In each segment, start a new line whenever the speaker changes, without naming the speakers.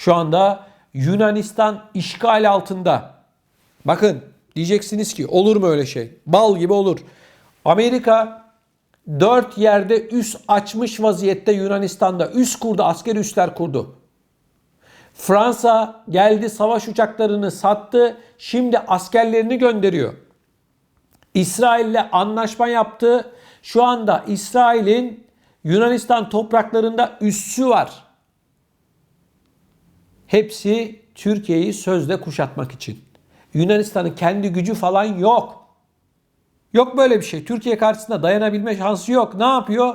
Şu anda Yunanistan işgal altında. Bakın diyeceksiniz ki olur mu öyle şey? Bal gibi olur. Amerika dört yerde üs açmış vaziyette Yunanistan'da. Üs kurdu, askeri üsler kurdu. Fransa geldi savaş uçaklarını sattı. Şimdi askerlerini gönderiyor. İsrail'le anlaşma yaptı. Şu anda İsrail'in Yunanistan topraklarında üssü var. Hepsi Türkiye'yi sözde kuşatmak için. Yunanistan'ın kendi gücü falan yok. Yok böyle bir şey. Türkiye karşısında dayanabilme şansı yok. Ne yapıyor?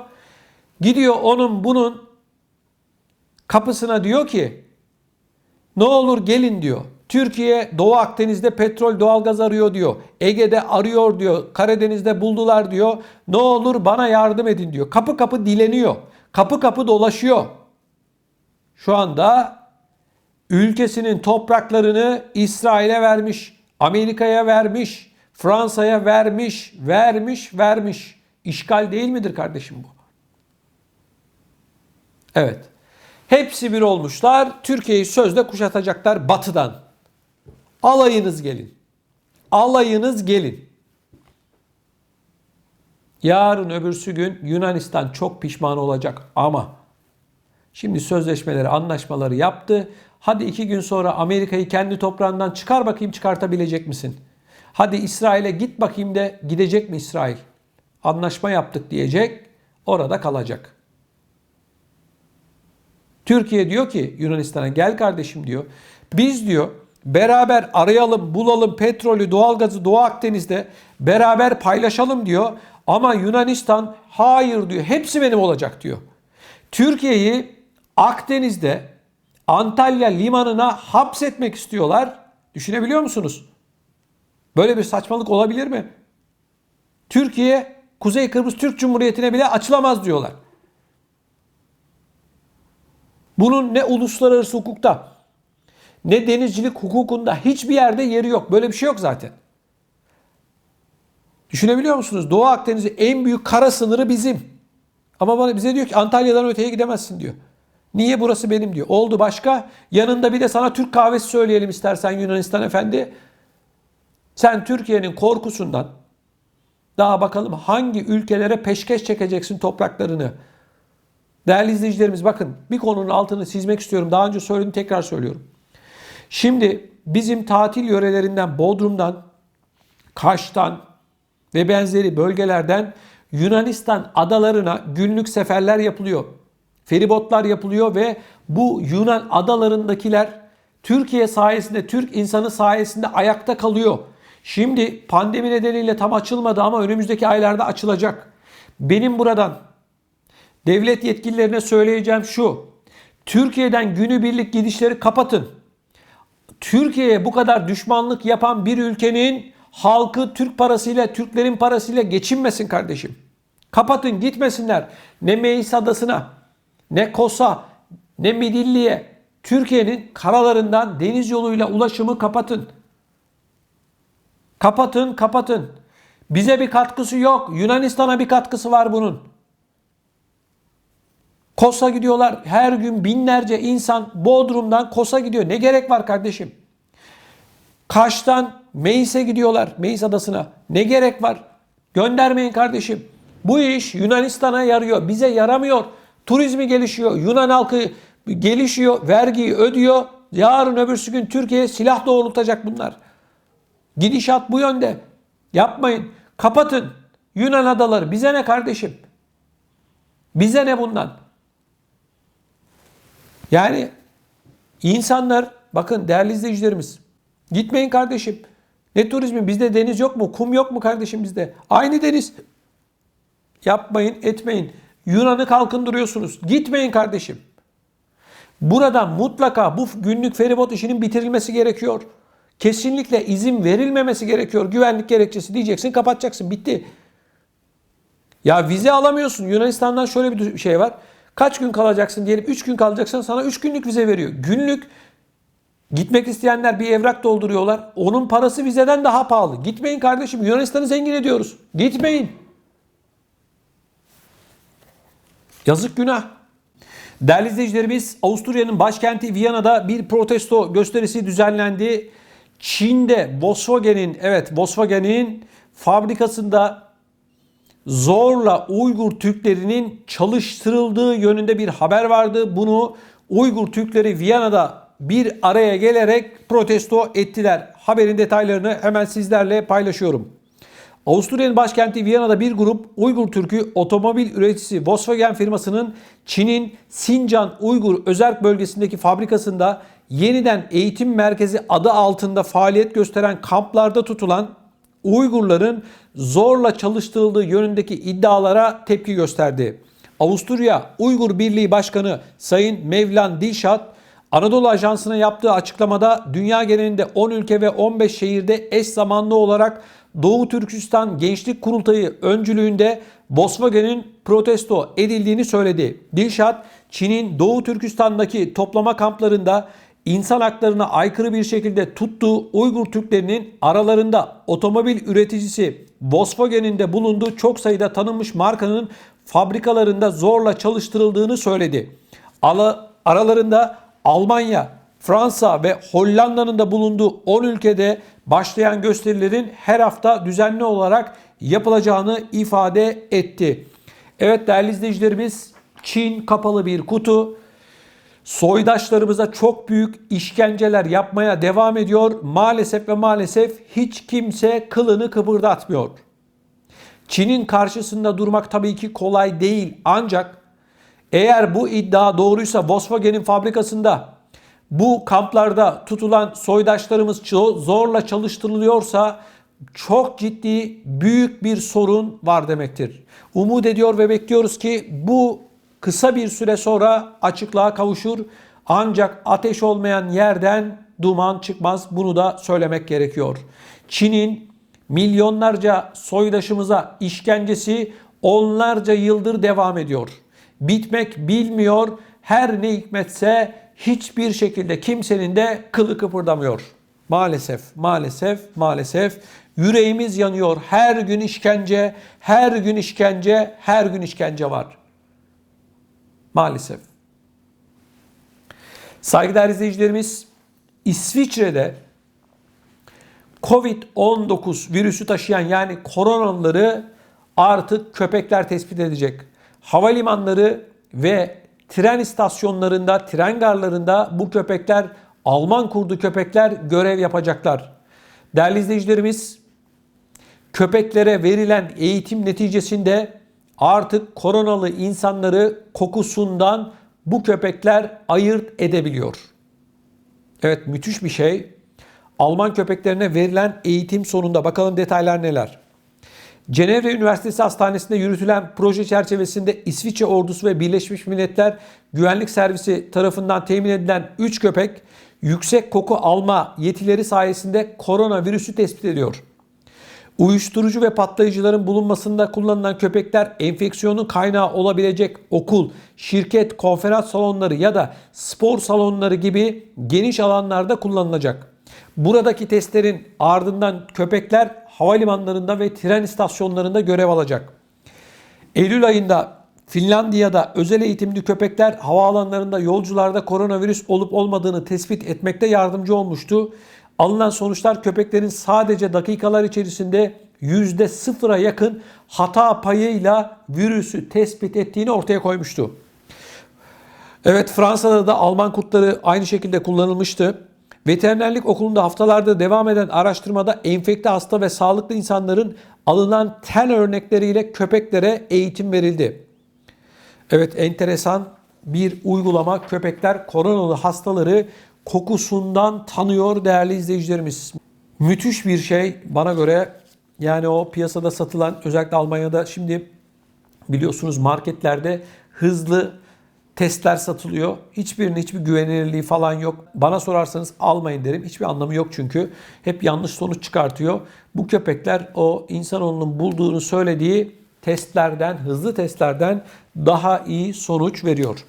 Gidiyor onun bunun kapısına diyor ki ne olur gelin diyor. Türkiye Doğu Akdeniz'de petrol doğalgaz arıyor diyor. Ege'de arıyor diyor. Karadeniz'de buldular diyor. Ne olur bana yardım edin diyor. Kapı kapı dileniyor. Kapı kapı dolaşıyor. Şu anda ülkesinin topraklarını İsrail'e vermiş, Amerika'ya vermiş, Fransa'ya vermiş, vermiş, vermiş. İşgal değil midir kardeşim bu? Evet. Hepsi bir olmuşlar. Türkiye'yi sözde kuşatacaklar batıdan. Alayınız gelin. Alayınız gelin. Yarın öbürsü gün Yunanistan çok pişman olacak ama şimdi sözleşmeleri, anlaşmaları yaptı. Hadi iki gün sonra Amerika'yı kendi toprağından çıkar bakayım çıkartabilecek misin? Hadi İsrail'e git bakayım de gidecek mi İsrail? Anlaşma yaptık diyecek. Orada kalacak. Türkiye diyor ki Yunanistan'a gel kardeşim diyor. Biz diyor beraber arayalım, bulalım petrolü, doğalgazı Doğu Akdeniz'de beraber paylaşalım diyor. Ama Yunanistan hayır diyor. Hepsi benim olacak diyor. Türkiye'yi Akdeniz'de Antalya limanına hapsetmek istiyorlar. Düşünebiliyor musunuz? Böyle bir saçmalık olabilir mi? Türkiye Kuzey Kıbrıs Türk Cumhuriyeti'ne bile açılamaz diyorlar. Bunun ne uluslararası hukukta ne denizcilik hukukunda hiçbir yerde yeri yok. Böyle bir şey yok zaten. Düşünebiliyor musunuz? Doğu Akdeniz'in en büyük kara sınırı bizim. Ama bana bize diyor ki Antalya'dan öteye gidemezsin diyor. Niye burası benim diyor. Oldu başka. Yanında bir de sana Türk kahvesi söyleyelim istersen Yunanistan efendi. Sen Türkiye'nin korkusundan daha bakalım hangi ülkelere peşkeş çekeceksin topraklarını. Değerli izleyicilerimiz bakın bir konunun altını çizmek istiyorum. Daha önce söyledim tekrar söylüyorum. Şimdi bizim tatil yörelerinden Bodrum'dan, Kaş'tan ve benzeri bölgelerden Yunanistan adalarına günlük seferler yapılıyor. Feribotlar yapılıyor ve bu Yunan adalarındakiler Türkiye sayesinde, Türk insanı sayesinde ayakta kalıyor. Şimdi pandemi nedeniyle tam açılmadı ama önümüzdeki aylarda açılacak. Benim buradan devlet yetkililerine söyleyeceğim şu. Türkiye'den günübirlik gidişleri kapatın. Türkiye'ye bu kadar düşmanlık yapan bir ülkenin halkı Türk parasıyla, Türklerin parasıyla geçinmesin kardeşim. Kapatın gitmesinler. Ne Meis Adası'na, ne Kosa, ne Midilli'ye. Türkiye'nin karalarından deniz yoluyla ulaşımı kapatın. Kapatın, kapatın. Bize bir katkısı yok. Yunanistan'a bir katkısı var bunun. Kosa gidiyorlar. Her gün binlerce insan Bodrum'dan Kosa gidiyor. Ne gerek var kardeşim? Kaş'tan Meis'e gidiyorlar. Meis adasına. Ne gerek var? Göndermeyin kardeşim. Bu iş Yunanistan'a yarıyor. Bize yaramıyor. Turizmi gelişiyor. Yunan halkı gelişiyor. Vergiyi ödüyor. Yarın öbürsü gün Türkiye'ye silah doğrultacak bunlar. Gidişat bu yönde. Yapmayın. Kapatın. Yunan adaları. Bize ne kardeşim? Bize ne bundan? Yani insanlar bakın değerli izleyicilerimiz gitmeyin kardeşim. Ne turizmi? Bizde deniz yok mu? Kum yok mu kardeşim bizde? Aynı deniz. Yapmayın, etmeyin. Yunan'ı kalkındırıyorsunuz. Gitmeyin kardeşim. Buradan mutlaka bu günlük feribot işinin bitirilmesi gerekiyor. Kesinlikle izin verilmemesi gerekiyor. Güvenlik gerekçesi diyeceksin, kapatacaksın. Bitti. Ya vize alamıyorsun. Yunanistan'dan şöyle bir şey var. Kaç gün kalacaksın diyelim 3 gün kalacaksın sana 3 günlük vize veriyor. Günlük gitmek isteyenler bir evrak dolduruyorlar. Onun parası vizeden daha pahalı. Gitmeyin kardeşim Yunanistan'ı zengin ediyoruz. Gitmeyin. Yazık günah. Değerli izleyicilerimiz Avusturya'nın başkenti Viyana'da bir protesto gösterisi düzenlendi. Çin'de Volkswagen'in evet Volkswagen'in fabrikasında zorla Uygur Türklerinin çalıştırıldığı yönünde bir haber vardı. Bunu Uygur Türkleri Viyana'da bir araya gelerek protesto ettiler. Haberin detaylarını hemen sizlerle paylaşıyorum. Avusturya'nın başkenti Viyana'da bir grup Uygur Türk'ü otomobil üreticisi Volkswagen firmasının Çin'in Sincan Uygur Özerk bölgesindeki fabrikasında yeniden eğitim merkezi adı altında faaliyet gösteren kamplarda tutulan Uygurların zorla çalıştırıldığı yönündeki iddialara tepki gösterdi. Avusturya Uygur Birliği Başkanı Sayın Mevlan Dilşat Anadolu Ajansı'na yaptığı açıklamada dünya genelinde 10 ülke ve 15 şehirde eş zamanlı olarak Doğu Türkistan Gençlik Kurultayı öncülüğünde Volkswagen'in protesto edildiğini söyledi. Dilşat, Çin'in Doğu Türkistan'daki toplama kamplarında insan haklarına aykırı bir şekilde tuttuğu Uygur Türklerinin aralarında otomobil üreticisi Volkswagen'in de bulunduğu çok sayıda tanınmış markanın fabrikalarında zorla çalıştırıldığını söyledi. Aralarında Almanya, Fransa ve Hollanda'nın da bulunduğu 10 ülkede başlayan gösterilerin her hafta düzenli olarak yapılacağını ifade etti. Evet değerli izleyicilerimiz Çin kapalı bir kutu. Soydaşlarımıza çok büyük işkenceler yapmaya devam ediyor. Maalesef ve maalesef hiç kimse kılını kıpırdatmıyor. Çin'in karşısında durmak tabii ki kolay değil ancak eğer bu iddia doğruysa Volkswagen'in fabrikasında bu kamplarda tutulan soydaşlarımız zorla çalıştırılıyorsa çok ciddi büyük bir sorun var demektir. Umut ediyor ve bekliyoruz ki bu kısa bir süre sonra açıklığa kavuşur. Ancak ateş olmayan yerden duman çıkmaz. Bunu da söylemek gerekiyor. Çin'in milyonlarca soydaşımıza işkencesi onlarca yıldır devam ediyor. Bitmek bilmiyor. Her ne hikmetse hiçbir şekilde kimsenin de kılı kıpırdamıyor. Maalesef, maalesef, maalesef yüreğimiz yanıyor. Her gün işkence, her gün işkence, her gün işkence var. Maalesef. Saygıdeğer izleyicilerimiz, İsviçre'de Covid-19 virüsü taşıyan yani koronalıları artık köpekler tespit edecek. Havalimanları ve tren istasyonlarında, tren garlarında bu köpekler Alman kurdu köpekler görev yapacaklar. Değerli izleyicilerimiz, köpeklere verilen eğitim neticesinde artık koronalı insanları kokusundan bu köpekler ayırt edebiliyor. Evet müthiş bir şey. Alman köpeklerine verilen eğitim sonunda bakalım detaylar neler. Cenevre Üniversitesi Hastanesi'nde yürütülen proje çerçevesinde İsviçre Ordusu ve Birleşmiş Milletler Güvenlik Servisi tarafından temin edilen 3 köpek yüksek koku alma yetileri sayesinde koronavirüsü tespit ediyor. Uyuşturucu ve patlayıcıların bulunmasında kullanılan köpekler enfeksiyonun kaynağı olabilecek okul, şirket, konferans salonları ya da spor salonları gibi geniş alanlarda kullanılacak. Buradaki testlerin ardından köpekler havalimanlarında ve tren istasyonlarında görev alacak. Eylül ayında Finlandiya'da özel eğitimli köpekler havaalanlarında yolcularda koronavirüs olup olmadığını tespit etmekte yardımcı olmuştu. Alınan sonuçlar köpeklerin sadece dakikalar içerisinde yüzde sıfıra yakın hata payıyla virüsü tespit ettiğini ortaya koymuştu. Evet Fransa'da da Alman kurtları aynı şekilde kullanılmıştı. Veterinerlik okulunda haftalarda devam eden araştırmada enfekte hasta ve sağlıklı insanların alınan ten örnekleriyle köpeklere eğitim verildi. Evet enteresan bir uygulama köpekler koronalı hastaları kokusundan tanıyor değerli izleyicilerimiz. Müthiş bir şey bana göre yani o piyasada satılan özellikle Almanya'da şimdi biliyorsunuz marketlerde hızlı testler satılıyor. Hiçbirinin hiçbir güvenilirliği falan yok. Bana sorarsanız almayın derim. Hiçbir anlamı yok çünkü. Hep yanlış sonuç çıkartıyor. Bu köpekler o insanoğlunun bulduğunu söylediği testlerden, hızlı testlerden daha iyi sonuç veriyor.